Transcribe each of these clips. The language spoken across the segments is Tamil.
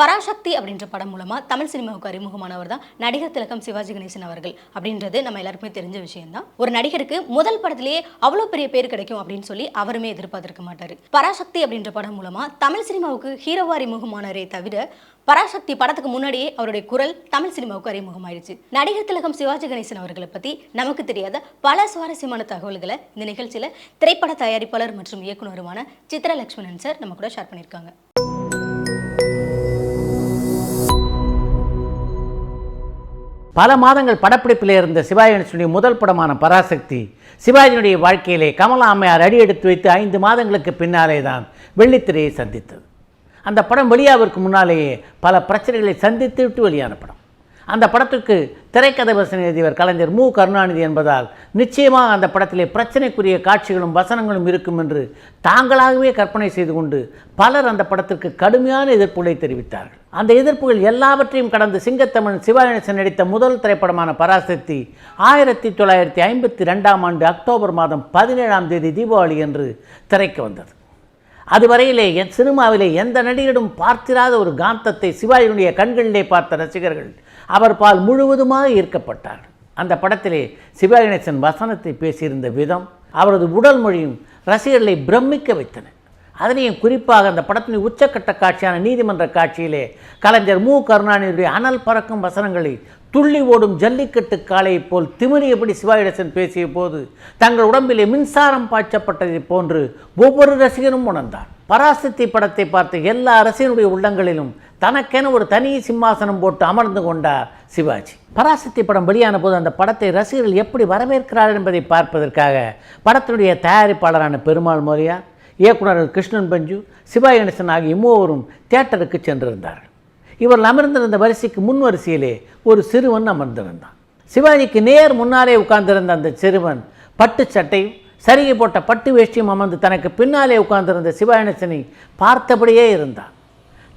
பராசக்தி அப்படின்ற படம் மூலமாக தமிழ் சினிமாவுக்கு அறிமுகமானவர் தான் நடிகர் திலகம் சிவாஜி கணேசன் அவர்கள் அப்படின்றது நம்ம எல்லாருக்குமே தெரிஞ்ச விஷயம் தான் ஒரு நடிகருக்கு முதல் படத்திலேயே அவ்வளோ பெரிய பேர் கிடைக்கும் அப்படின்னு சொல்லி அவருமே எதிர்பார்த்திருக்க மாட்டார். பராசக்தி அப்படின்ற படம் மூலமாக தமிழ் சினிமாவுக்கு ஹீரோவா அறிமுகமானாரே தவிர பராசக்தி படத்துக்கு முன்னாடியே அவருடைய குரல் தமிழ் சினிமாவுக்கு அறிமுகமாயிடுச்சு. நடிகர் திலகம் சிவாஜி கணேசன் அவர்களை பற்றி நமக்கு தெரியாத பல சுவாரஸ்யமான தகவல்களை இந்த நிகழ்ச்சியில் திரைப்பட தயாரிப்பாளர் மற்றும் இயக்குனருமான சித்ரா லட்சுமணன் சார் நம்ம கூட ஷேர் பண்ணியிருக்காங்க. பல மாதங்கள் படப்பிடிப்பில் இருந்த சிவாஜி முதல் படமான பராசக்தி சிவாஜினுடைய வாழ்க்கையிலே கமலா அம்மையார் அடி எடுத்து வைத்து ஐந்து மாதங்களுக்கு பின்னாலே தான் வெள்ளித்திரையை சந்தித்தது. அந்த படம் வெளியாவதற்கு முன்னாலேயே பல பிரச்சனைகளை சந்தித்து விட்டு வெளியான படம். அந்த படத்துக்கு திரைக்கதை வசனம் எழுதியவர் கலைஞர் மு. கருணாநிதி என்பதால் நிச்சயமாக அந்த படத்திலே பிரச்சனைக்குரிய காட்சிகளும் வசனங்களும் இருக்கும் என்று தாங்களாகவே கற்பனை செய்து கொண்டு பலர் அந்த படத்திற்கு கடுமையான எதிர்ப்புகளை தெரிவித்தார்கள். அந்த எதிர்ப்புகள் எல்லாவற்றையும் கடந்து சிங்கத்தமிழ் சிவாகணேசன் நடித்த முதல் திரைப்படமான பராசக்தி ஆயிரத்தி தொள்ளாயிரத்தி ஐம்பத்தி ரெண்டாம் ஆண்டு அக்டோபர் மாதம் பதினேழாம் தேதி தீபாவளி என்று திரைக்கு வந்தது. அதுவரையிலே என் சினிமாவிலே எந்த நடிகரிடம் பார்த்திராத ஒரு காந்தத்தை சிவாஜியினுடைய கண்களிலே பார்த்த ரசிகர்கள் அவர் பால் முழுவதுமாக ஈர்க்கப்பட்டார் அந்த படத்திலே சிவாஜி கணேசன் வசனத்தை பேசியிருந்த விதம் அவரது உடல் மொழியும் ரசிகர்களை பிரமிக்க வைத்தன. அதனையும் குறிப்பாக அந்த படத்தின் உச்சக்கட்ட காட்சியான நீதிமன்ற காட்சியிலே கலைஞர் மு. கருணாநிதியுடைய அனல் பறக்கும் வசனங்களை துள்ளி ஓடும் ஜல்லிக்கட்டு காளையைப் போல் திமிரியபடி சிவாயிடசன் பேசிய போது தங்கள் உடம்பிலே மின்சாரம் பாய்ச்சப்பட்டதைப் போன்று ஒவ்வொரு ரசிகனும் உணர்ந்தான். பராசக்தி படத்தை பார்த்த எல்லா அரசியனுடைய உள்ளங்களிலும் தனக்கென ஒரு தனி சிம்மாசனம் போட்டு அமர்ந்து கொண்டார் சிவாஜி. பராசக்தி படம் வெளியான போது அந்த படத்தை ரசிகர்கள் எப்படி வரவேற்கிறார்கள் என்பதை பார்ப்பதற்காக படத்தினுடைய தயாரிப்பாளரான பெருமாள் மோரியார் இயக்குனர் கிருஷ்ணன் பஞ்சு சிவா கணேசன் ஆகிய மூவரும் தியேட்டருக்கு சென்றிருந்தார்கள். இவர்கள் அமர்ந்திருந்த வரிசைக்கு முன் வரிசையிலே ஒரு சிறுவன் அமர்ந்திருந்தான். சிவாஜிக்கு நேர் முன்னாலே உட்கார்ந்திருந்த அந்த சிறுவன் பட்டு சட்டையும் சரிகை போட்ட பட்டு வேஷ்டியும் அமர்ந்து தனக்கு பின்னாலே உட்கார்ந்திருந்த சிவாகணேசனை பார்த்தபடியே இருந்தான்.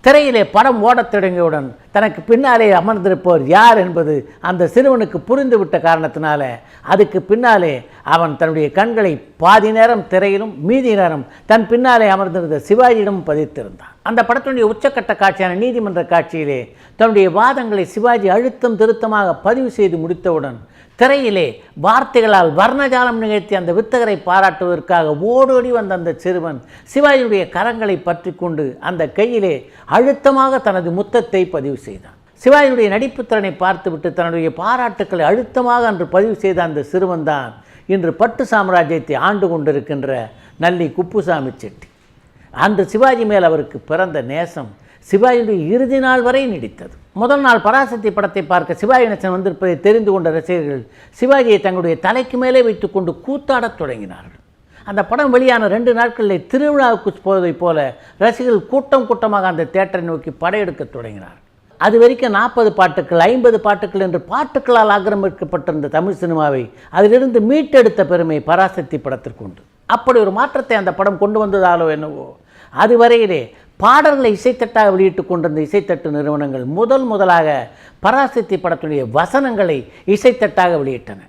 திரையிலே படம் ஓடத் தொடங்கியவுடன் தனக்கு பின்னாலே அமர்ந்திருப்பவர் யார் என்பது அந்த சிறுவனுக்கு புரிந்துவிட்ட காரணத்தினால அதுக்கு பின்னாலே அவன் தன்னுடைய கண்களை பாதி நேரம் திரையிலும் மீதி நேரம் தன் பின்னாலே அமர்ந்திருந்த சிவாஜியிடம் பதித்திருந்தான். அந்த படத்தினுடைய உச்சக்கட்ட காட்சியான நீதிமன்ற காட்சியிலே தன்னுடைய வாதங்களை சிவாஜி அழுத்தம் திருத்தமாக பதிவு செய்து முடித்தவுடன் திரையிலே வார்த்தைகளால் வர்ணஜாலம் நிகழ்த்தி அந்த வித்தகரை பாராட்டுவதற்காக ஓடோடி வந்த அந்த சிறுவன் சிவாஜியுடைய கரங்களை பற்றி கொண்டு அந்த கையிலே அழுத்தமாக தனது முத்தத்தை பதிவு செய்தான். சிவாஜியுடைய நடிப்பு திறனை பார்த்துவிட்டு தன்னுடைய பாராட்டுக்களை அழுத்தமாக அன்று பதிவு செய்த அந்த சிறுவன் தான் இன்று பட்டு சாம்ராஜ்யத்தை ஆண்டு கொண்டிருக்கின்ற நல்லி குப்புசாமி செட்டி. அன்று சிவாஜி மேல் அவருக்கு பிறந்த நேசம் சிவாஜியுடைய இறுதி நாள் வரை நீடித்தது. முதல் நாள் பராசக்தி படத்தை பார்க்க சிவாஜி நேசன் வந்திருப்பதை தெரிந்து கொண்ட ரசிகர்கள் சிவாஜியை தங்களுடைய தலைக்கு மேலே வைத்துக்கொண்டு கூத்தாடத் தொடங்கினார்கள். அந்த படம் வெளியான ரெண்டு நாட்களில் திருவிழாவுக்கு போவதைப் போல ரசிகர்கள் கூட்டம் கூட்டமாக அந்த தேட்டரை நோக்கி படையெடுக்கத் தொடங்கினார் அது வரைக்கும் நாற்பது பாட்டுக்கள் ஐம்பது பாட்டுக்கள் என்று பாட்டுக்களால் ஆக்கிரமிக்கப்பட்டிருந்த தமிழ் சினிமாவை அதிலிருந்து மீட்டெடுத்த பெருமை பராசக்தி படத்திற்கு உண்டு. அப்படி ஒரு மாற்றத்தை அந்த படம் கொண்டு வந்ததாலோ என்னவோ அதுவரையிலே பாடல்களை இசைத்தட்டாக வெளியிட்டு கொண்டிருந்த இசைத்தட்டு நிறுவனங்கள் முதல் முதலாக பராசக்தி படத்துடைய வசனங்களை இசைத்தட்டாக வெளியிட்டன.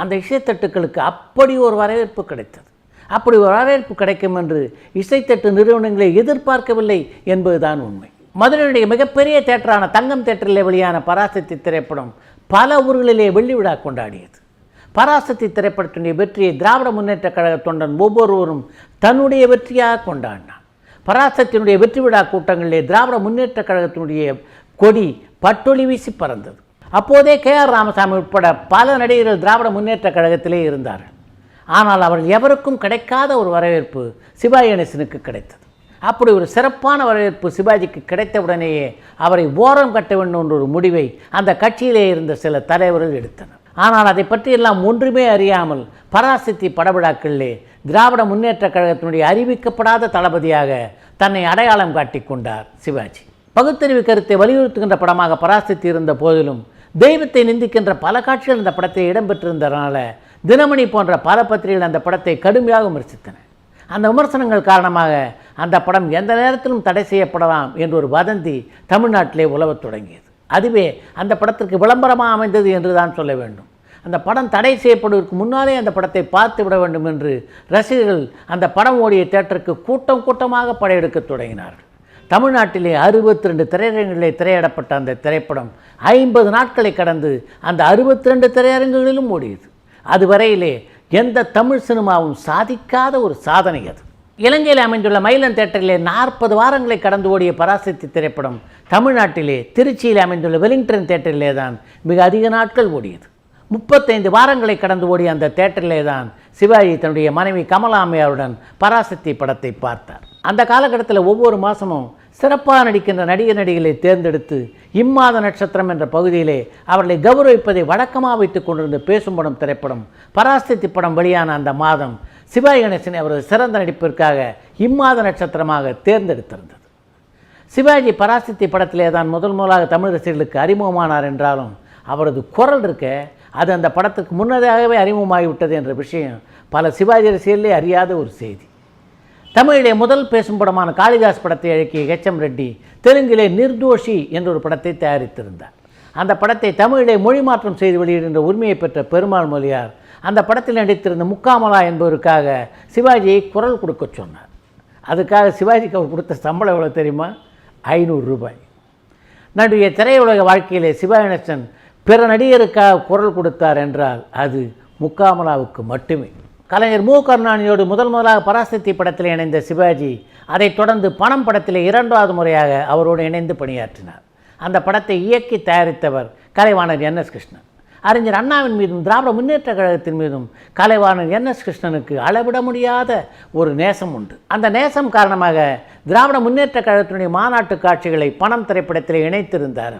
அந்த இசைத்தட்டுக்களுக்கு அப்படி ஒரு வரவேற்பு கிடைத்தது. அப்படி ஒரு வரவேற்பு கிடைக்கும் என்று இசைத்தட்டு நிறுவனங்களை எதிர்பார்க்கவில்லை என்பதுதான் உண்மை. மதுரையுடைய மிகப்பெரிய தேட்டரான தங்கம் தேட்டரில் வெளியான பராசக்தி திரைப்படம் பல ஊர்களிலே வெள்ளி விழா கொண்டாடியது. பராசக்தி திரைப்படத்தினுடைய வெற்றியை திராவிட முன்னேற்ற கழக தொண்டன் ஒவ்வொருவரும் தன்னுடைய வெற்றியாக கொண்டாடினான் பராசக்தியினுடைய வெற்றி விழா கூட்டங்களிலே திராவிட முன்னேற்ற கழகத்தினுடைய கொடி பட்டொளி வீசி பறந்தது. அப்போதே கே ஆர் ராமசாமி உட்பட பல நடிகர்கள் திராவிட முன்னேற்ற கழகத்திலே இருந்தார்கள். ஆனால் அவர்கள் எவருக்கும் கிடைக்காத ஒரு வரவேற்பு சிவாஜி கணேசனுக்கு கிடைத்தது. அப்படி ஒரு சிறப்பான வரவேற்பு சிவாஜிக்கு கிடைத்தவுடனேயே அவரை ஓரம் கட்ட வேண்டும் என்ற ஒரு முடிவை அந்த கட்சியிலே இருந்த சில தலைவர்கள் எடுத்தனர். ஆனால் அதை பற்றியெல்லாம் ஒன்றுமே அறியாமல் பராசக்தி படவிழாக்களிலே திராவிட முன்னேற்றக் கழகத்தினுடைய அறிவிக்கப்படாத தளபதியாக தன்னை அடையாளம் காட்டிக் கொண்டார் சிவாஜி. பகுத்தறிவு கருத்தை வலியுறுத்துகின்ற படமாக பராசக்தி இருந்த போதிலும் தெய்வத்தை நிந்திக்கின்ற பல காட்சிகள் இந்த படத்தில் இடம்பெற்றிருந்ததனால தினமணி போன்ற பல பத்திரிகைகள் அந்த படத்தை கடுமையாக விமர்சித்தன. அந்த விமர்சனங்கள் காரணமாக அந்த படம் எந்த நேரத்திலும் தடை செய்யப்படலாம் என்ற ஒரு வதந்தி தமிழ்நாட்டிலே உலவத் தொடங்கியது. அதுவே அந்த படத்திற்கு விளம்பரமாக அமைந்தது என்று தான் சொல்ல வேண்டும். அந்த படம் தடை செய்யப்படுவதற்கு முன்னாலே அந்த படத்தை பார்த்து விட வேண்டும் என்று ரசிகர்கள் அந்த படம் ஓடிய தேட்டருக்கு கூட்டம் கூட்டமாக படையெடுக்க தொடங்கினார்கள். தமிழ்நாட்டிலே அறுபத்தி ரெண்டு திரையரங்குகளிலே திரையிடப்பட்ட அந்த திரைப்படம் ஐம்பது நாட்களை கடந்து அந்த அறுபத்தி ரெண்டு திரையரங்குகளிலும் ஓடியது. அதுவரையிலே எந்த தமிழ் சினிமாவும் சாதிக்காத ஒரு சாதனை அது. இலங்கையில் அமைந்துள்ள மயிலன் தேட்டரிலே நாற்பது வாரங்களை கடந்து ஓடிய பராசக்தி திரைப்படம் தமிழ்நாட்டிலே திருச்சியில் அமைந்துள்ள வெலிங்டன் தேட்டரிலே தான் மிக அதிக நாட்கள் ஓடியது. முப்பத்தைந்து வாரங்களை கடந்து ஓடிய அந்த தேட்டரிலே தான் சிவாஜி தன்னுடைய மனைவி கமலாமையாருடன் பராசக்தி படத்தை பார்த்தார். அந்த காலகட்டத்தில் ஒவ்வொரு மாதமும் சிறப்பாக நடிக்கின்ற நடிகர் நடிகளை தேர்ந்தெடுத்து இம்மாத நட்சத்திரம் என்ற பகுதியிலே அவர்களை கௌரவிப்பதை வழக்கமாக வைத்துக் கொண்டிருந்த பேசும் படம் திரைப்படம் பராஸ்தித்தி படம் வெளியான அந்த மாதம் சிவாஜி கணேசன் அவரது சிறந்த நடிப்பிற்காக இம்மாத நட்சத்திரமாக தேர்ந்தெடுத்திருந்தது. சிவாஜி பராசித்தி படத்திலே தான் முதல் முதலாக தமிழ் ரசிகர்களுக்கு அறிமுகமானார் என்றாலும் அவரது குரல் இருக்க அது அந்த படத்துக்கு முன்னதாகவே அறிமுகமாகிவிட்டது என்ற விஷயம் பல சிவாஜி ரசிகர்களே அறியாத ஒரு செய்தி. தமிழிலே முதல் பேசும் படமான காளிதாஸ் படத்தை இயக்கிய ஹெச் எம் ரெட்டி தெலுங்கிலே நிர்தோஷி என்ற ஒரு படத்தை தயாரித்திருந்தார். அந்த படத்தை தமிழிலே மொழி மாற்றம் செய்து வெளியிடுகின்ற உரிமையை பெற்ற பெருமாள் மொழியார் அந்த படத்தில் நடித்திருந்த முக்காமலா என்பவருக்காக சிவாஜியை குரல் கொடுக்க சொன்னார். அதுக்காக சிவாஜிக்கு அவர் கொடுத்த சம்பளம் எவ்வளோ தெரியுமா? ஐநூறு ரூபாய். நடிகை திரையுலக வாழ்க்கையிலே சிவாஜி கணேசன் பிற நடிகருக்காக குரல் கொடுத்தார் என்றால் அது முக்காமலாவுக்கு மட்டுமே. கலைஞர் மு கருணாநிதியோடு முதல் முதலாக பராசக்தி படத்தில் இணைந்த சிவாஜி அதைத் தொடர்ந்து பணம் படத்தில் இரண்டாவது முறையாக அவரோடு இணைந்து பணியாற்றினார். அந்த படத்தை இயக்கி தயாரித்தவர் கலைவாணர் என். எஸ். கிருஷ்ணன். அறிஞர் அண்ணாவின் மீதும் திராவிட முன்னேற்ற கழகத்தின் மீதும் கலைவாணர் என். எஸ். கிருஷ்ணனுக்கு அளவிட முடியாத ஒரு நேசம் உண்டு. அந்த நேசம் காரணமாக திராவிட முன்னேற்ற கழகத்தினுடைய மாநாட்டு காட்சிகளை பணம் திரைப்படத்தில் இணைத்திருந்தார்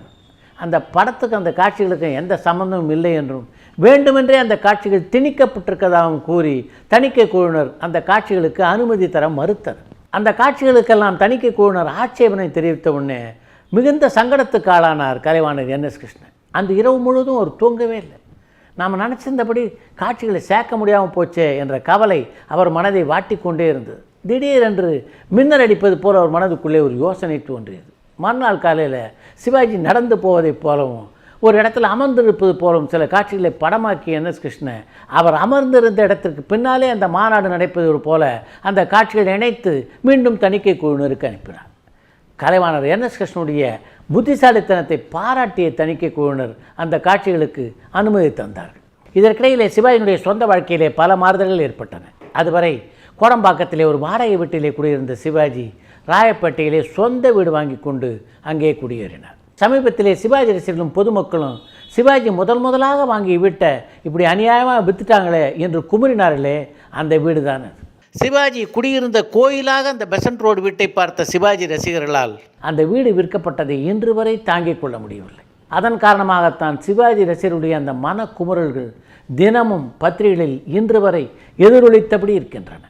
அந்த படத்துக்கு அந்த காட்சிகளுக்கு எந்த சம்பந்தமும் இல்லை என்றும் வேண்டுமென்றே அந்த காட்சிகள் திணிக்கப்பட்டிருக்கதாகவும் கூறி தணிக்கை குழுவினர் அந்த காட்சிகளுக்கு அனுமதி தர மறுத்தனர். அந்த காட்சிகளுக்கெல்லாம் தணிக்கை குழுவினர் ஆட்சேபனை தெரிவித்த உடனே மிகுந்த சங்கடத்துக்கு ஆளானார் கலைவாணர் என். எஸ். கிருஷ்ணன். அந்த இரவு முழுவதும் அவர் தூங்கவே இல்லை. நாம் நினச்சிருந்தபடி காட்சிகளை சேர்க்க முடியாமல் போச்சே என்ற கவலை அவர் மனதை வாட்டிக்கொண்டே இருந்தது. திடீரென்று மின்னல் அடிப்பது போல் அவர் மனதுக்குள்ளே ஒரு யோசனை தோன்றியது. மறுநாள் காலையில் சிவாஜி நடந்து போவதைப் போலவும் ஒரு இடத்துல அமர்ந்திருப்பது போலவும் சில காட்சிகளை படமாக்கிய என் எஸ் கிருஷ்ணன் அவர் அமர்ந்திருந்த இடத்திற்கு பின்னாலே அந்த மாநாடு நடைபெறுவது போல அந்த காட்சிகளை இணைத்து மீண்டும் தணிக்கை குழுவினருக்கு அனுப்பினார். கலைவாணர் என் எஸ் கிருஷ்ணனுடைய புத்திசாலித்தனத்தை பாராட்டிய தணிக்கை குழுவினர் அந்த காட்சிகளுக்கு அனுமதி தந்தார்கள். இதற்கிடையிலே சிவாஜியினுடைய சொந்த வாழ்க்கையிலே பல மாறுதல்கள் ஏற்பட்டன. அதுவரை கோடம்பாக்கத்திலே ஒரு வாடகை வீட்டிலே குடியிருந்த சிவாஜி ராயப்பேட்டையிலே சொந்த வீடு வாங்கி கொண்டு அங்கே குடியேறினார். சமீபத்திலே சிவாஜி ரசிகர்களும் பொதுமக்களும் சிவாஜி முதல் முதலாக வாங்கிய வீட்டை இப்படி அநியாயமாக வித்துட்டாங்களே என்று குமுறினார்களே அந்த வீடு தான். அது சிவாஜி குடியிருந்த கோயிலாக அந்த பெசன்ட் ரோடு வீட்டை பார்த்த சிவாஜி ரசிகர்களால் அந்த வீடு விற்கப்பட்டதை இன்று வரை தாங்கிக் கொள்ள முடியவில்லை. அதன் காரணமாகத்தான் சிவாஜி ரசிகருடைய அந்த மன குமுறல்கள் தினமும் பத்திரிகைகளில் இன்று வரை எதிரொலித்தபடி இருக்கின்றன.